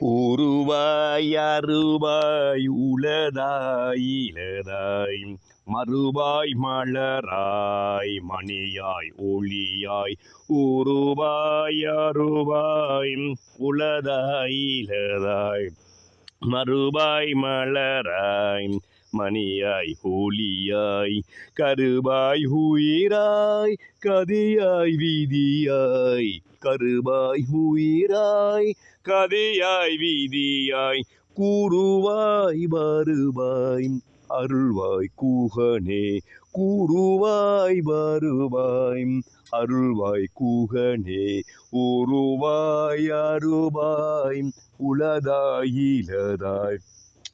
உருவாய் அருவாய் உளதாய் இளதாய் மறுவாய் மலராய் மணியாய் ஒளியாய் உருவாய் அருவாய் உளதாய் இளதாய் மறுவாய் மலராய் மணியாய் ஒளியாய் கருவாய் உயிராய் கதியாய் வீதியாய் கருவாய் உயிராய் கதையாய் வீதியாய் கூறுவாய் வருவாய். அருள்வாய் கூகனே கூறுவாய் வருவாய். அருள்வாய் கூகனே உருவாய் அருவாய். உளதாய்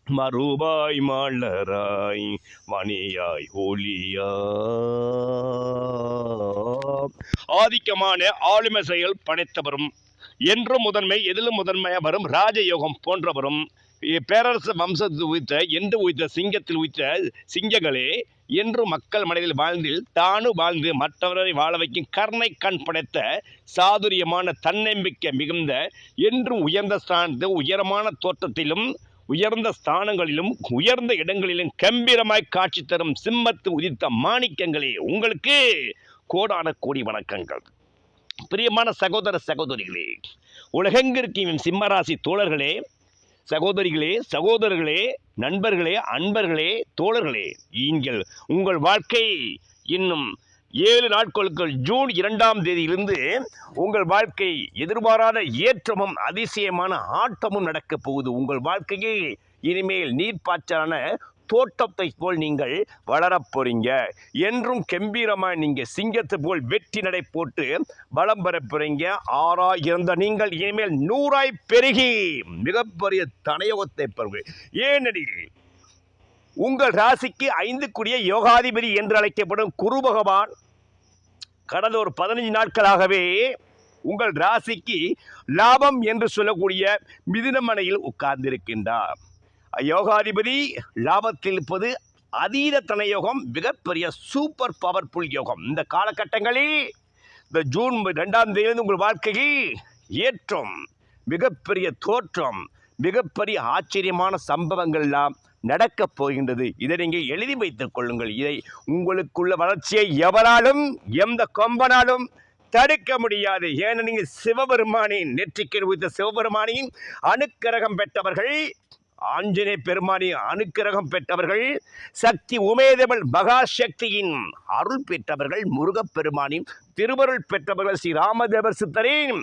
மறுபாய் மறுவாய் மலராய் மணியாய் ஒளியா. ஆதிக்கமான ஆளுமை செயல் படைத்தவரும் என்றும் முதன்மை எதிலும் முதன்மையாக வரும் ராஜயோகம் போன்றவரும் பேரரசு வம்சத்தில் உயிர்த்த என்று உயிர்த்த சிங்கத்தில் உயித்த சிங்கங்களே என்று மக்கள் மனதில் வாழ்ந்தில் தானு வாழ்ந்து மற்றவரை வாழ வைக்கும் கர்ணை கண் படைத்த சாதுரியமான தன்னம்பிக்கை மிகுந்த என்று உயர்ந்த ஸ்தானத்து உயரமான தோற்றத்திலும் உயர்ந்த ஸ்தானங்களிலும் உயர்ந்த இடங்களிலும் கம்பீரமாய் காட்சி தரும் சிம்மத்து உதித்த மாணிக்கங்களே உங்களுக்கு கோடான கோடி வணக்கங்கள். பிரியமான சகோதர சகோதரிகளே உலகெங்கிருக்கும் சிம்மராசி தோழர்களே சகோதரிகளே சகோதரர்களே நண்பர்களே அன்பர்களே தோழர்களே நீங்கள் உங்கள் வாழ்க்கை இன்னும் ஏழு நாட்களுக்குள் ஜூன் இரண்டாம் தேதியிலிருந்து உங்கள் வாழ்க்கை எதிர்பாராத ஏற்றமும் அதிசயமான ஆட்டமும் நடக்கப் போகுது. உங்கள் வாழ்க்கையே இனிமேல் நீர்ப்பாய்ச்சலான தோட்டத்தை போல் நீங்கள் வளரப் போறீங்க. என்றும் கம்பீரமாக நீங்கள் சிங்கத்தை போல் வெற்றி நடை போட்டு பலம் பெறப் போறீங்க. ஆறாய் இருந்த நீங்கள் இனிமேல் நூறாய் பெருகி மிகப்பெரிய தனயோகத்தை பெறுவீர்கள். ஏனெனில் உங்கள் ராசிக்கு ஐந்துக்குரிய யோகாதிபதி என்று அழைக்கப்படும் குரு பகவான் கடந்த ஒரு பதினஞ்சு நாட்களாகவே உங்கள் ராசிக்கு லாபம் என்று சொல்லக்கூடிய மிதுனமனையில் உட்கார்ந்திருக்கின்றார். யோகாதிபதி லாபத்தில் இருப்பது அதீத தன யோகம் மிகப்பெரிய சூப்பர் பவர்ஃபுல் யோகம். இந்த காலகட்டங்களில் இந்த ஜூன் ரெண்டாம் தேதி உங்கள் வாழ்க்கையில் ஏற்றம் மிகப்பெரிய தோற்றம் மிகப்பெரிய ஆச்சரியமான சம்பவங்கள் எல்லாம் நடக்கப் போகின்றது. இதை நீங்கள் எழுதி வைத்துக் கொள்ளுங்கள். இதை உங்களுக்குள்ள வளர்ச்சியை எவராலும் எந்த கொம்பனாலும் தடுக்க முடியாது. ஏனெனில் சிவபெருமானின் நெற்றிக்கு வைத்த சிவபெருமானின் அணுக்கரகம் பெற்றவர்கள் ஆஞ்சநேய பெருமானின் அனுக்கிரகம் பெற்றவர்கள் சக்தி உமேதமல் மகாசக்தியின் அருள் பெற்றவர்கள் முருகப்பெருமானின் திருவருள் பெற்றவர்கள் ஸ்ரீ ராமதேவர் சித்தரின்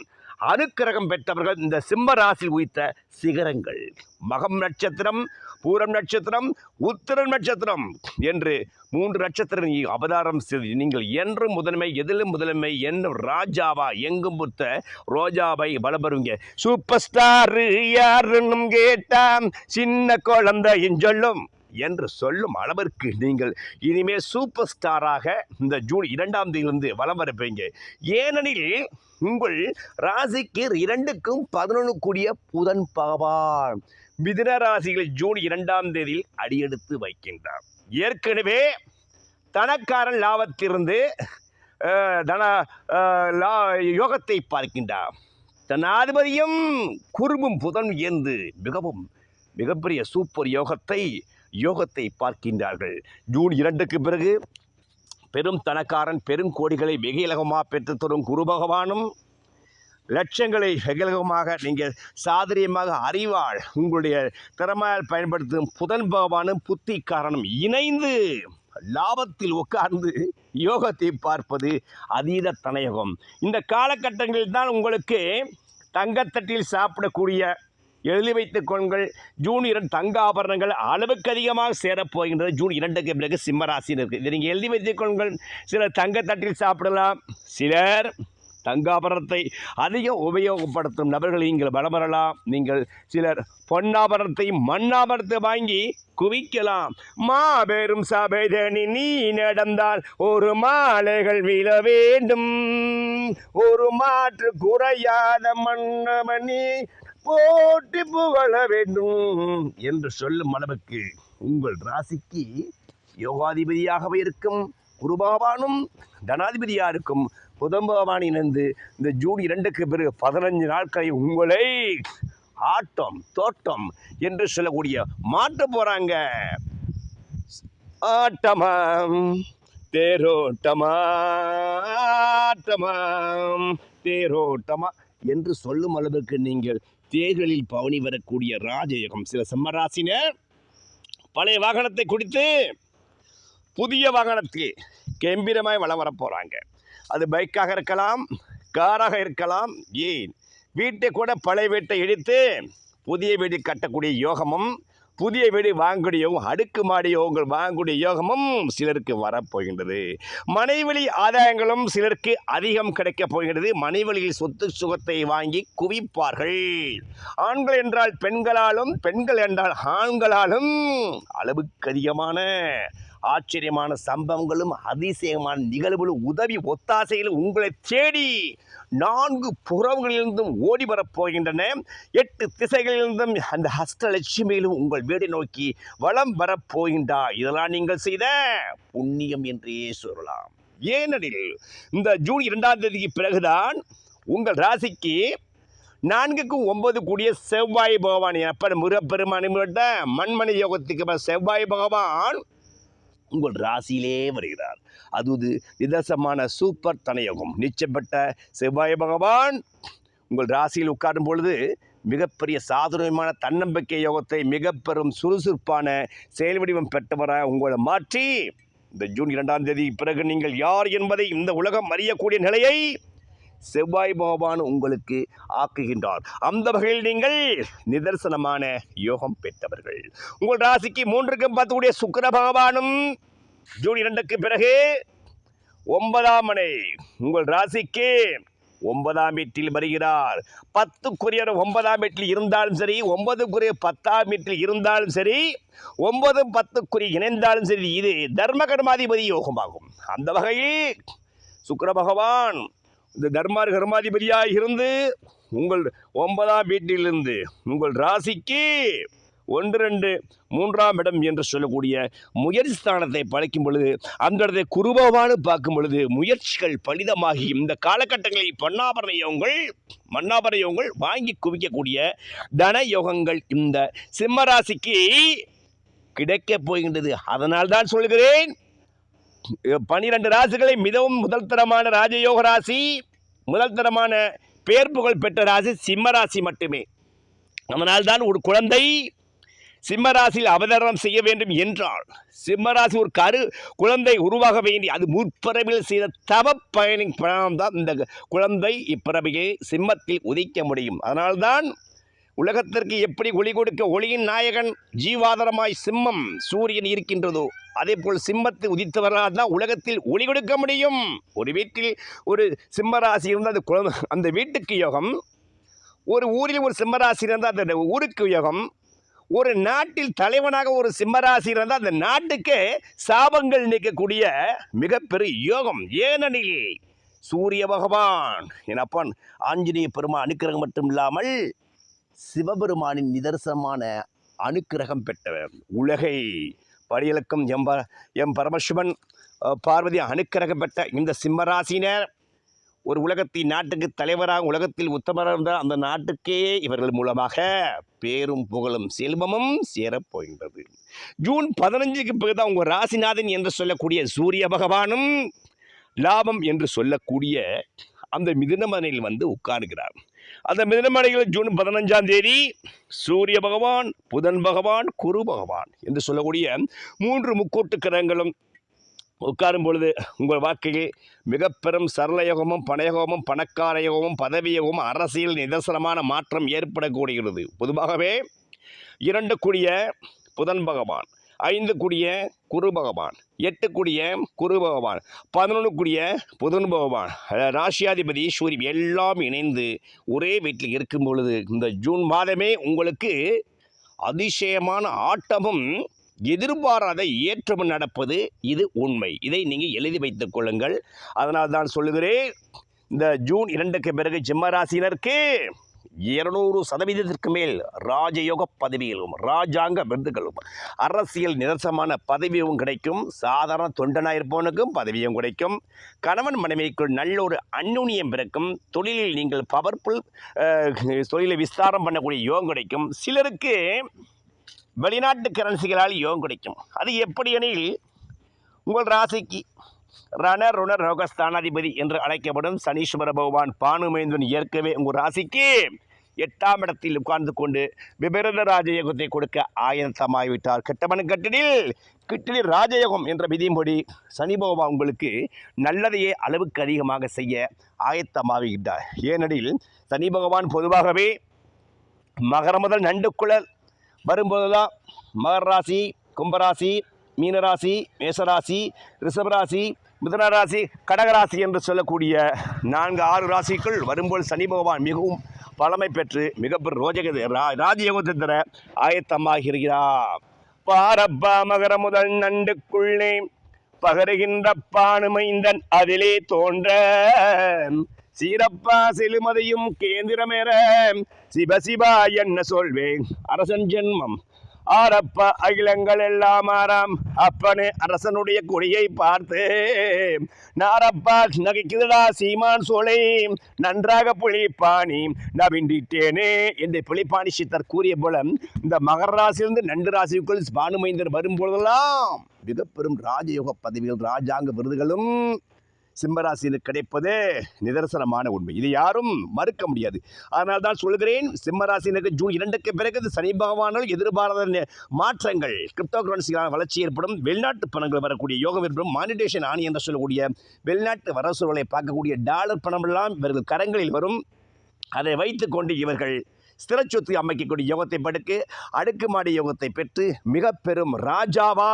அனுக்கிரகம் பெற்றவர்கள் இந்த சிம்ம ராசி உயித்த சிகரங்கள். மகம் நட்சத்திரம் பூரம் நட்சத்திரம் உத்திரன் நட்சத்திரம் என்று மூன்று நட்சத்திரம் அவதாரம் செய்து நீங்கள் என்றும் முதன்மை எதிலும் முதன்மை என்னும் ராஜாவா எங்கும் புத்த ரோஜாவை பலபருங்க சூப்பர் ஸ்டார் யாருன்னு கேட்டாம் சின்ன குழந்தையும் சொல்லும். என்று சொல்லும் அளவிற்கு நீங்கள் இனிமே சூப்பர் ஸ்டாராக இந்த ஜூன் இரண்டாம் தேதியிலிருந்து வலம் வரப்பீங்க ஏனெனில் உங்கள் ராசிக்கு இரண்டுக்கும் பதினொன்று கூடிய புதன் பகவான் மிதுன ராசிகளை ஜூன் இரண்டாம் தேதியில் அடியெடுத்து வைக்கின்றார். ஏற்கனவே தனக்காரன் லாபத்திலிருந்து தன லா யோகத்தை பார்க்கின்றார். தனாதிபதியும் குறும்பும் புதன் ஏந்து மிகவும் மிகப்பெரிய சூப்பர் யோகத்தை யோகத்தை பார்க்கின்றார்கள். ஜூன் இரண்டுக்கு பிறகு பெரும் தனக்காரன் பெருங்கோடிகளை வெகு இலகமாக பெற்று தரும் குரு பகவானும் லட்சங்களை வெகிலகமாக நீங்கள் சாதரியமாக அறிவாள். உங்களுடைய திறமையால் பயன்படுத்தும் புதன் பகவானும் புத்தி காரணம் இணைந்து லாபத்தில் உட்கார்ந்து யோகத்தை பார்ப்பது அதீத தனயோகம். இந்த காலகட்டங்களில் தான் உங்களுக்கு தங்கத்தட்டில் சாப்பிடக்கூடிய எழுதி வைத்துக் கொள்ளுங்கள். ஜூன் இரண்டு தங்க ஆபரணங்கள் அளவுக்கு அதிகமாக சேரப்போகின்றது ஜூன் இரண்டுக்கு பிறகு சிம்மராசின்னு இருக்குது இதை நீங்கள் எழுதி வைத்துக் கொள்கள் சிலர் தங்கத்தட்டில் சாப்பிடலாம். சிலர் தங்காபரணத்தை அதிகம் உபயோகப்படுத்தும் நபர்களை நீங்கள் வளமரலாம் நீங்கள் சிலர் பொன்னாபரணத்தை மண்ணாபரணத்தை வாங்கி குவிக்கலாம். மாபெரும் சபைதனி நீ நடந்தால் ஒரு மாலைகள் விழ வேண்டும். ஒரு மாற்று குறையாத மன்னமணி போட்டி புகழ வேண்டும் என்று சொல்லும் அளவுக்கு உங்கள் ராசிக்கு யோகாதிபதியாகவே இருக்கும் குருபகவானும் தனாதிபதியா இருக்கும் புதன் இணைந்து இந்த ஜூன் இரண்டுக்கு பிறகு பதினஞ்சு நாட்களை உங்களை ஆட்டம் தோட்டம் என்று சொல்லக்கூடிய மாற்ற போகிறாங்க ஆட்டமாம் தேரோட்டமா ஆட்டமாம் தேரோட்டமா. என்று சொல்லும் அளவுக்கு நீங்கள் தேர்களில் பவனி வரக்கூடிய ராஜயோகம். சில சிம்மராசினர் பழைய வாகனத்தை குடித்து புதிய வாகனத்துக்கு கம்பீரமாய் வளம் வரப் போகிறாங்க அது பைக்காக இருக்கலாம் காராக இருக்கலாம் ஏன்? வீட்டை கூட பழைய வீட்டை இடித்து புதிய வீடு கட்டக்கூடிய யோகமும் புதிய வீடு வாங்கக்கூடிய யோகம் அடுக்குமாடி யோகங்கள் வாங்கக்கூடிய யோகமும் சிலருக்கு வரப்போகின்றது. மனைவழி ஆதாயங்களும் சிலருக்கு அதிகம் கிடைக்கப் போகின்றது. மனைவழியில் சொத்து சுகத்தை வாங்கி குவிப்பார்கள். ஆண்கள் என்றால் பெண்களாலும் பெண்கள் என்றால் ஆண்களாலும் அளவுக்கு அதிகமான ஆச்சரியமான சம்பவங்களும் அதிசயமான நிகழ்வுகளும் உதவி ஒத்தாசைகளும் உங்களை தேடி நான்கு புறவுகளிலிருந்தும் ஓடி வரப் போகின்றன. எட்டு திசைகளிலிருந்தும் அந்த ஹஸ்தலட்சுமியிலும் உங்கள் வீடை நோக்கி வலம் வரப்போகின்றார் இதெல்லாம் நீங்கள் செய்த புண்ணியம் என்றே சொல்லலாம். ஏனெனில் இந்த ஜூன் இரண்டாம் தேதிக்கு பிறகுதான் உங்கள் ராசிக்கு நான்குக்கும் ஒன்பது கூடிய செவ்வாய் பகவான் எப்ப? முருகப்பெருமானி மண்மணி யோகத்துக்கு செவ்வாய் பகவான் உங்கள் ராசியிலே வருகிறார். அது நிதர்சமான சூப்பர் தனயோகம். நிச்சயப்பட்ட செவ்வாய் பகவான் உங்கள் ராசியில் உட்காரும் பொழுது மிகப்பெரிய சாதுரியமான தன்னம்பிக்கை யோகத்தை மிக பெரும் சுறுசுறுப்பான செயல் வடிவம் பெற்றவராக உங்களை மாற்றி இந்த ஜூன் இரண்டாம் தேதி பிறகு நீங்கள் யார் என்பதை இந்த உலகம் அறியக்கூடிய நிலையை செவ்வாய் பகவான் உங்களுக்கு ஆக்குகின்றார். அந்த வகையில் நீங்கள் நிதர்சனமான யோகம் பெற்றவர்கள். உங்கள் ராசிக்கு மூன்றுக்கும் பத்துக்குடைய சுக்கர பகவானும் ஜூன் இரண்டுக்கு பிறகு ஒன்பதாம் மனை உங்கள் ராசிக்கு ஒன்பதாம் வீட்டில் வருகிறார். பத்துக்குரியவர் ஒன்பதாம் வீட்டில் இருந்தாலும் சரி ஒன்பதுக்குரிய பத்தாம் வீட்டில் இருந்தாலும் சரி ஒன்பது பத்துக்குரிய இணைந்தாலும் சரி இது தர்ம கர்மாதிபதி யோகமாகும். அந்த வகையில் சுக்கர பகவான் இந்த தர்மார் கர்மாதிபதியாக இருந்து உங்கள் ஒன்பதாம் வீட்டிலிருந்து உங்கள் ராசிக்கு ஒன்று ரெண்டு மூன்றாம் இடம் என்று சொல்லக்கூடிய முயற்சி ஸ்தானத்தை படைக்கும் பொழுது அந்த இடத்தை குருபவானு பார்க்கும் பொழுது முயற்சிகள் பலிதமாகி இந்த காலகட்டங்களில் பொன்னாபரண யோகங்கள் மன்னாபரண யோகங்கள் வாங்கி குவிக்கக்கூடிய தன யோகங்கள் இந்த சிம்மராசிக்கு கிடைக்கப் போகின்றது. அதனால் தான் சொல்கிறேன் பனிரெண்டு ராசிகளை மிகவும் முதல் தரமான ராஜயோக ராசி முதல் தரமான பேர் புகழ் பெற்ற ராசி சிம்ம ராசி மட்டுமே. அதனால்தான் ஒரு குழந்தை சிம்மராசியில் அவதரணம் செய்ய வேண்டும் என்றால் சிம்மராசி ஒரு கரு குழந்தை உருவாக வேண்டி அது முற்பிறவியில் செய்த தவ பயணி பயணம் தான் இந்த குழந்தை இப்பிறவியை சிம்மத்தில் உதிக்க முடியும். அதனால்தான் உலகத்திற்கு எப்படி ஒளி கொடுக்க ஒளியின் நாயகன் ஜீவாதாரமாய் சிம்மம் சூரியன் இருக்கின்றதோ அதே போல் சிம்மத்தை உதித்தவர்களால் தான் உலகத்தில் ஒளி கொடுக்க முடியும். ஒரு வீட்டில் ஒரு சிம்மராசி இருந்தால் அந்த குழந்தை அந்த வீட்டுக்கு யோகம் ஒரு ஊரில் ஒரு சிம்மராசி இருந்தால் அந்த ஊருக்கு யோகம் ஒரு நாட்டில் தலைவனாக ஒரு சிம்மராசி இருந்தால் அந்த நாட்டுக்கு சாபங்கள் நீக்கக்கூடிய மிகப்பெரிய யோகம். ஏனெனில் சூரிய பகவான் என் அப்பன் ஆஞ்சநேய பெருமா அனுக்கிரகம் மட்டும் இல்லாமல் சிவபெருமானின் நிதர்சனமான அனுக்கிரகம் பெற்றவர் உலகை படியலக்கம் எம் ப எம் பரமசிவன் பார்வதி அனுக்கிரகம் பெற்ற இந்த சிம்மராசினர் ஒரு உலகத்தின் நாட்டுக்கு தலைவராக உலகத்தில் உத்தமராக அந்த நாட்டுக்கே இவர்கள் மூலமாக பேரும் புகழும் செல்வமும் சேரப்போகின்றது ஜூன் பதினஞ்சுக்கு பிறகுதான் உங்கள் ராசிநாதன் என்று சொல்லக்கூடிய சூரிய பகவானும் லாபம் என்று சொல்லக்கூடிய அந்த மிதுனமனையில் வந்து உட்காருகிறார். அந்த மிதுனமனையில் ஜூன் பதினஞ்சாம் தேதி சூரிய பகவான் புதன் பகவான் குரு பகவான் என்று சொல்லக்கூடிய மூன்று முக்கூட்டு கிரகங்களும் உட்காரும் பொழுது உங்கள் வாழ்க்கையில் மிக பெரும் சரளயோகமும் பணயோகமும் பணக்கார யோகமும் அரசியல் நிதர்சனமான மாற்றம் ஏற்படக்கூடுகிறது பொதுவாகவே இரண்டு கூடிய புதன் பகவான் ஐந்து குடிய குரு பகவான் எட்டு குடிய குரு பகவான் பதினொன்று குடிய புதன் பகவான் ராசியாதிபதி சூரியன் எல்லாம் இணைந்து ஒரே வீட்டில் இருக்கும் பொழுது இந்த ஜூன் மாதமே உங்களுக்கு அதிசயமான ஆட்டமும் எதிர்பாராத ஏற்றமும் நடப்பது இது உண்மை. இதை நீங்கள் எழுதி வைத்துக் கொள்ளுங்கள். அதனால் தான் சொல்லுகிறேன் இந்த ஜூன் இரண்டுக்கு பிறகு சிம்ம ராசியினருக்கு இருநூறு சதவீதத்திற்கு மேல் ராஜயோக பதவிகளும் ராஜாங்க விருதுகளும் அரசியல் நிதர்சனமான பதவியும் கிடைக்கும். சாதாரண தொண்டனாக இருப்பவனுக்கும் பதவியும் கிடைக்கும். கணவன் மனைவிக்குள் நல்ல ஒரு அந்நுண்ணியம் பிறக்கும். தொழிலில் நீங்கள் பவர்ஃபுல் தொழிலை விஸ்தாரம் பண்ணக்கூடிய யோகம் கிடைக்கும். சிலருக்கு வெளிநாட்டு கரன்சிகளால் யோகம் கிடைக்கும். அது எப்படி எனில் உங்கள் ராசிக்கு ரண ருண ரோகஸ்தானாதிபதி என்று அழைக்கப்படும் சனீஸ்வர பகவான் பானுமேந்தன் ஏற்கவே உங்கள் ராசிக்கு எட்டாம் இடத்தில் உட்கார்ந்து கொண்டு விபரத ராஜயோகத்தை கொடுக்க ஆயத்தமாகிவிட்டார் கெட்டவன் கட்டிடில் கிட்டிலில் ராஜயோகம் என்ற விதியின்படி சனி பகவான் உங்களுக்கு நல்லதையே அளவுக்கு அதிகமாக செய்ய ஆயத்தமாகிவிட்டார். ஏனெனில் சனி பகவான் பொதுவாகவே மகர முதல் நண்டுக்குழல் வரும்போதுதான் மகர ராசி கும்பராசி மீனராசி மேசராசி ரிஷபராசி மிதனராசி கடகராசி என்று சொல்லக்கூடிய நான்கு ஆறு ராசிக்குள் வரும்போது சனி பகவான் மிகவும் பழமை பெற்று மிகப்பெரும் ரோஜக ரா ராஜயோகத்தை தர ஆயத்தமாகிறார் பாரப்பா மகர முதல் நண்டுக்குள்ளே பகருகின்ற பானுமைந்தன் அதிலே தோன்ற. சீரப்பா செலுமதியும் கேந்திரமேற. சிவசிவா என்ன சொல்வேன்? அரசன் ஜென்மம். ஆரப்ப அகிலங்கள் எல்லாம் ஆறாம். அப்பனே அரசனுடைய கொடியை பார்த்து நாரப்பா நகைக்குதடா சீமான் சோலை நன்றாக புலிப்பாணி நவிண்டிட்டேனே என்று புளிப்பாணி சித்தர் கூறிய போல இந்த மகர ராசியிலிருந்து நண்டு ராசிக்குள் பானுமைந்தர் வரும்பொழுதெல்லாம் மிக ராஜயோக பதவிகள் ராஜாங்க விருதுகளும் சிம்மராசியில் கிடைப்பது நிதர்சனமான உண்மை. இது யாரும் மறுக்க முடியாது. அதனால் தான் சொல்கிறேன் சிம்மராசினுக்கு ஜூன் இரண்டுக்கு பிறகு சனி பகவானால் எதிர்பாராத மாற்றங்கள் கிரிப்டோ கரன்சிகளான வளர்ச்சி ஏற்படும் வெளிநாட்டு பணங்கள் வரக்கூடிய யோகம் ஏற்படும் மானிடேஷன் ஆணி என்று சொல்லக்கூடிய வெளிநாட்டு வரசூழலை பார்க்கக்கூடிய டாலர் பணமெல்லாம் இவர்கள் கரங்களில் வரும். அதை வைத்துக்கொண்டு இவர்கள் ஸ்திரச்சொத்து அமைக்கக்கூடிய யோகத்தை படுக்கு அடுக்குமாடி யோகத்தை பெற்று மிக பெரும் ராஜாவா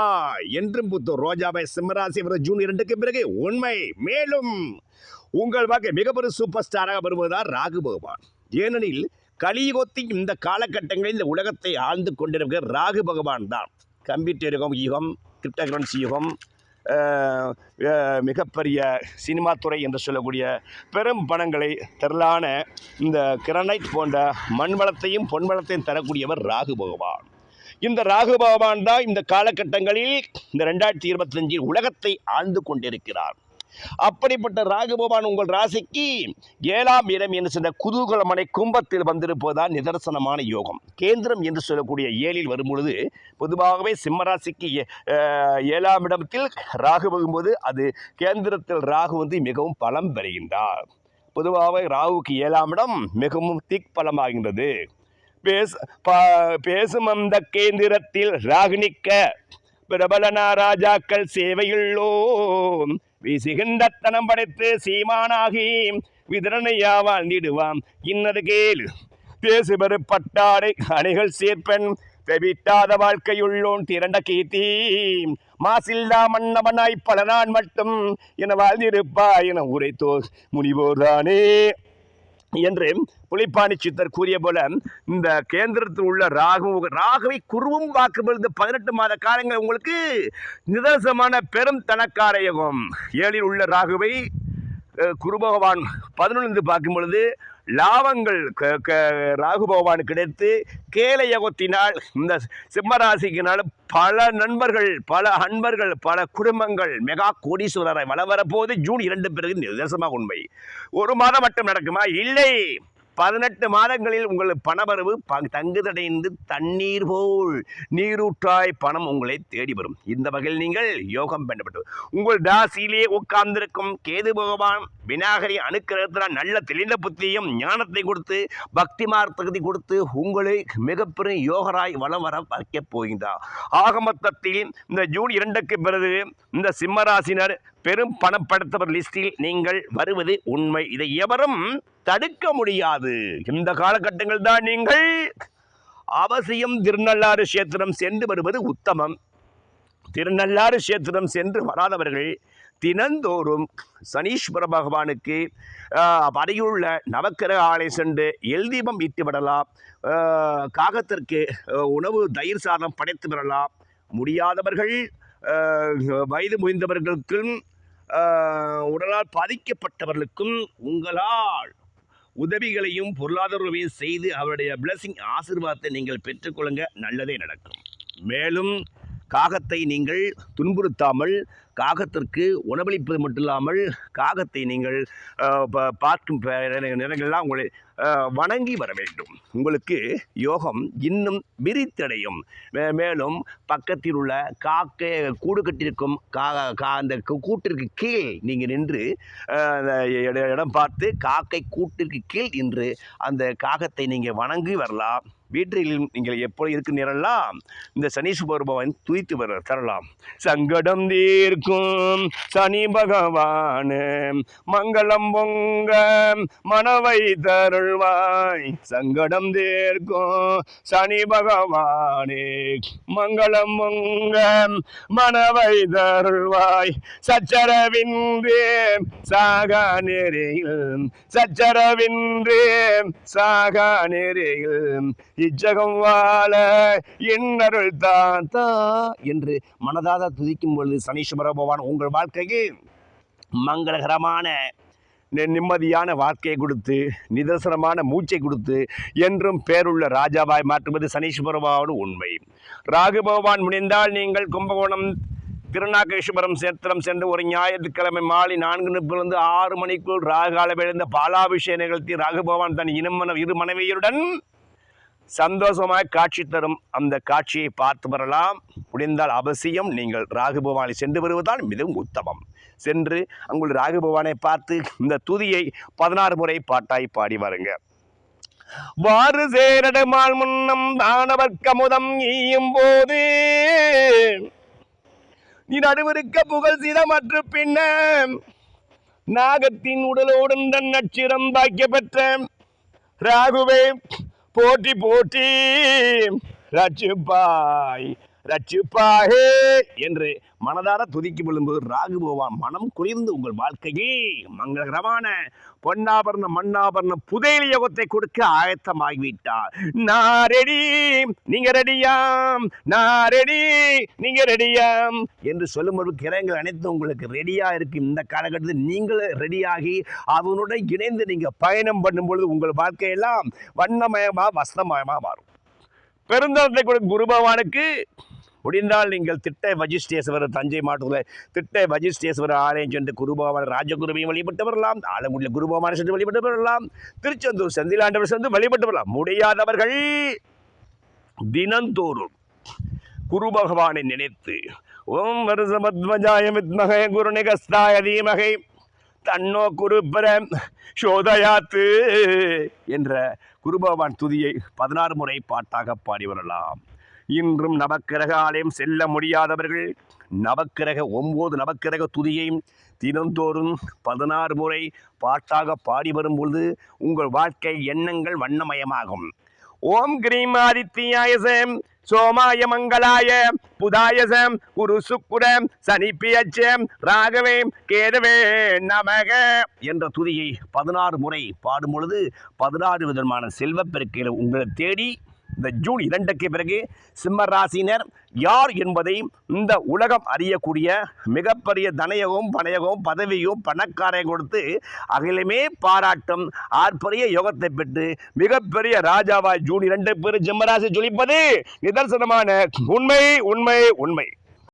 என்றும் புத்தூர். ரோஜாவை சிம்மராசி ஜூன் இரண்டுக்கு பிறகு உண்மை மேலும் உங்கள் வாக்கு மிகப்பெரும் சூப்பர் ஸ்டாராக வருவதுதான் ராகு பகவான். ஏனெனில் கலியுகத்தின் இந்த காலகட்டங்களில் இந்த உலகத்தை ஆழ்ந்து கொண்டிருக்கிற ராகு பகவான் தான். கம்ப்யூட்டர் யுகம் யுகம் கிரிப்டோகரன்சி யுகம் மிகப்பெரிய சினிமா துறை என்று சொல்லக்கூடிய பெரும் பணங்களை திரளான இந்த கிரனைட் போன்ற மண் வளத்தையும் பொன் வளத்தையும் தரக்கூடியவர் ராகு பகவான். இந்த ராகு பகவான் தான் இந்த காலகட்டங்களில் இந்த ரெண்டாயிரத்தி இருபத்தஞ்சில் உலகத்தை ஆழ்ந்து கொண்டிருக்கிறார். அப்படிப்பட்ட ராகு பகவான் உங்கள் ராசிக்கு ஏழாம் இடம் என்று சொன்ன குதூகலமனை கும்பத்தில் வந்திருப்பதுதான் நிதர்சனமான யோகம். கேந்திரம் என்று சொல்லக்கூடிய ஏழில் வரும்பொழுது பொதுவாகவே சிம்மராசிக்கு ஏ- ஏழாம் இடத்தில் ராகு வரும்போது அது கேந்திரத்தில் ராகு வந்து மிகவும் பலம் பெறுகின்றார். பொதுவாகவே ராகுவுக்கு ஏழாம் இடம் மிகவும் திக் பலமாகின்றது பேச பா- பேசும் அந்த கேந்திரத்தில் ராகினிக்க பிரபலனா ராஜாக்கள் சேவையுள்ளோம். வீசுகின்ற தனம் படைத்து சீமானாகி விதரணையா வாழ்ந்திடுவாம் இன்னது கேளு. பேசுபெரு பட்டாடை அணைகள் சேர்ப்பன் தெவிட்டாத வாழ்க்கையுள்ளோன் திரண்ட கீர்த்தி. மாசில்லா மன்னவனாய் பல நான் மட்டும் என வாழ்ந்திருப்பா என உரைத்தோ முனிவோர்தானே என்று புலிப்பாணி சித்தர் கூறிய போல இந்த கேந்திரத்தில் உள்ள ராகு ராகுவை குருவும் வாக்கு இந்த பதினெட்டு மாத காலங்கள் உங்களுக்கு நிதர்சமான பெரும் தனக்கார யுகம் ஏழில் உள்ள ராகுவை குருபகவான் குரு பகவான் பதினொன்று பார்க்கும் பொழுது லாபங்கள் க- க- ராகு பகவான் கிடைத்து கேலையகத்தினால் இந்த சிம்மராசிக்கினால் பல நண்பர்கள் பல அன்பர்கள் பல குடும்பங்கள் மெகா கோடீஸ்வரரை வள வரப்போது ஜூன் இரண்டு பிறகு நிதர்சனமாக உண்மை. ஒரு மாதம் மட்டும் நடக்குமா? இல்லை. பதினெட்டு மாதங்களில் உங்கள் பணவரவு தங்குதடைந்து தண்ணீர் போல் நீரூற்றாய் பணம் உங்களை தேடி வரும் இந்த வகையில் நீங்கள் யோகம் பண்ணப்பட்டு உங்கள் ராசியிலே உட்கார்ந்திருக்கும் கேது பகவான் விநாயகரி அனுக்கிரகத்தினால் நல்ல தெளிந்த புத்தியும் ஞானத்தை கொடுத்து பக்தி மார்த்தகத்தை கொடுத்து உங்களை மிகப்பெரும் யோகராய் வலம் வர வைக்கப் போகின்றார். ஆக மொத்தத்தில் இந்த ஜூன் இரண்டுக்கு பிறகு இந்த சிம்மராசினர் பெரும் பணப்படுத்தவர் லிஸ்டில் நீங்கள் வருவது உண்மை. இதை எவரும் தடுக்க முடியாது. இந்த காலகட்டங்கள் தான் நீங்கள் அவசியம் திருநள்ளாறு கஷேத்திரம் சென்று வருவது உத்தமம். திருநள்ளாறு கஷேத்திரம் சென்று வராதவர்கள் தினந்தோறும் சனீஸ்வர பகவானுக்கு அருகிலுள்ள நவக்கிரக ஆலை சென்று எல் தீபம் ஈட்டி விடலாம். காகத்திற்கு உணவு தயிர் சாதம் படைத்து விடலாம். முடியாதவர்கள் வயது முயந்தவர்களுக்கும் உடலால் பாதிக்கப்பட்டவர்களுக்கும் உங்களால் உதவிகளையும் பொருளாதார உதவியும் செய்து அவருடைய பிளஸிங் ஆசீர்வாதத்தை நீங்கள் பெற்றுக்கொள்ளுங்க. நல்லதே நடக்கும். மேலும் காகத்தை நீங்கள் துன்புறுத்தாமல் காகத்திற்கு உணவளிப்பது மட்டும் இல்லாமல் காகத்தை நீங்கள் ப- பார்க்கும் நிறங்கள்லாம் உங்களை வணங்கி வர வேண்டும். உங்களுக்கு யோகம் இன்னும் விரித்தடையும். மே- மேலும் பக்கத்தில் உள்ள காக்கை கூடு கட்டியிருக்கும் கா கா அந்த கூட்டிற்கு கீழ் நீங்கள் நின்று இடம் பார்த்து காக்கை கூட்டிற்கு கீழ் நின்று அந்த காகத்தை நீங்கள் வணங்கி வரலாம். வீட்டில் நீங்கள் எப்பொழுது இருக்கிறீர்களெல்லாம்? இந்த சனீஸ்வர பகவான் துய்த்து வர தரலாம். சங்கடம் தீர்க்கும் சனி பகவான் மங்களம் பொங்க மனவை தருள்வாய். சங்கடம் தீர்க்கும் சனி பகவானே மங்களம் பொங்க மனவை தருள்வாய். சச்சரவின்றே சாகா நெறியில் சச்சரவின்றே சாகா நெறியில் இச்சகம் வாழ என்னருள் தான் என்று மனதாக துதிக்கும் பொழுது சனீஸ்வர பகவான் உங்கள் வாழ்க்கைக்கு மங்களகரமான நிம்மதியான வாழ்க்கையை கொடுத்து நிதர்சனமான மூச்சை கொடுத்து என்றும் பேருள்ள ராஜாவாய் மாற்றுவது சனீஸ்வர பகவான் உண்மை. ராகு பகவான் முடிந்தால் நீங்கள் கும்பகோணம் திருநாகேஸ்வரம் சேத்திரம் சென்று ஒரு ஞாயிற்றுக்கிழமை மாலை நான்கு முப்பிலிருந்து ஆறு மணிக்குள் ராகு விழுந்த பாலாபிஷேகம் நிகழ்த்தி ராகு பகவான் தன் இனமன இரு மனைவியருடன் சந்தோஷமாக காட்சி தரும் அந்த காட்சியை பார்த்து வரலாம். முடிந்தால் அவசியம் நீங்கள் ராகுபவானை சென்று வருவதுதான் மிகவும் உத்தமம். சென்று அங்குள்ள ராகுபவானை பார்த்து இந்த துதியை பதினாறு முறை பாட்டாய் பாடி வருங்க. வாறு சேரடமால் முன்னம் தானவர்க்கமுதம் ஈயும் போது நீ நடுவருக்க புகழ் சிதமற்று பின்ன நாகத்தின் உடலோடு தன் நச்சிரம் பாக்கிய பெற்ற ராகுவே போட்டி போட்டி. ரட்சிப்பாய் ரட்சிப்பாகே என்று மனதார துதிக்கு விழும்போது ராகு பகவான் மனம் குளிர்ந்து உங்கள் வாழ்க்கையில் மங்களகரமான பொன்னாபரண மண்ணாபரண புதையல் யோகத்தை கொடுக்க ஆயத்தமாகிவிட்டார். நான் ரெடி நீங்க ரெடியாம் நான் ரெடி நீங்க ரெடியாம் என்று சொல்லும்போது கிரகங்கள் அனைத்தும் உங்களுக்கு ரெடியா இருக்கு இந்த காலகட்டத்தில் நீங்களும் ரெடியாகி அவனுடன் இணைந்து நீங்க பயணம் பண்ணும்பொழுது உங்கள் வாழ்க்கையெல்லாம் வண்ணமயமா வசனமயமா மாறும். பெருந்தளத்தை கொடுக்கும் குரு பகவானுக்கு முடிந்தால் நீங்கள் திட்ட வஜிஷ்டேஸ்வரர் தஞ்சை மாவட்டத்தில் திட்ட வஜிஷ்டேஸ்வரர் ஆலயம் சென்று குருபகவான் ராஜகுருவையும் வழிபட்டு வரலாம் ஆலங்குடியில் குருபகவானை சென்று வழிபட்டு வரலாம் திருச்செந்தூர் செந்திலாண்டவர் சென்று வழிபட்டு வரலாம் முடியாதவர்கள் தினந்தோறும் குரு பகவானை நினைத்து ஓம் வருஷமத்வஜாய வித்மகே குருநிகஸ்தாய தீமகை தன்னோ குருபர சோதயாத்து என்ற குருபகவான் துதியை பதினாறு முறை பாட்டாக பாடி வரலாம். இன்றும் நவக்கிரக ஆலயம் செல்ல முடியாதவர்கள் நவக்கிரக ஒம்பது நவக்கிரக துதியையும் தினந்தோறும் பதினாறு முறை பாட்டாக பாடி வரும்பொழுது உங்கள் வாழ்க்கை எண்ணங்கள் வண்ணமயமாகும். ஓம் கிரீம் ஆதித்யாயசம் சோமாய மங்களாய புதாயசம் குரு சுக்குரம் சனிப்பியச்சம் ராகவே கேதவே நமக என்ற துதியை பதினாறு முறை பாடும் பொழுது பதினாறு விதமான செல்வப்பெருக்கையில் உங்களை தேடி இந்த ஜூன் இரண்டுக்கு பிறகு சிம்ம ராசினர் யார் என்பதை இந்த உலகம் அறியக்கூடிய மிகப்பெரிய தனயகம் பணையகம் பதவியும் பணக்காரையும் கொடுத்து அகிலுமே பாராட்டும் ஆர்ப்பரிய யோகத்தை பெற்று மிகப்பெரிய ராஜாவாய் ஜூன் இரண்டு பேர் சிம்மராசி ஜொலிப்பது நிதர்சனமான உண்மை உண்மை உண்மை.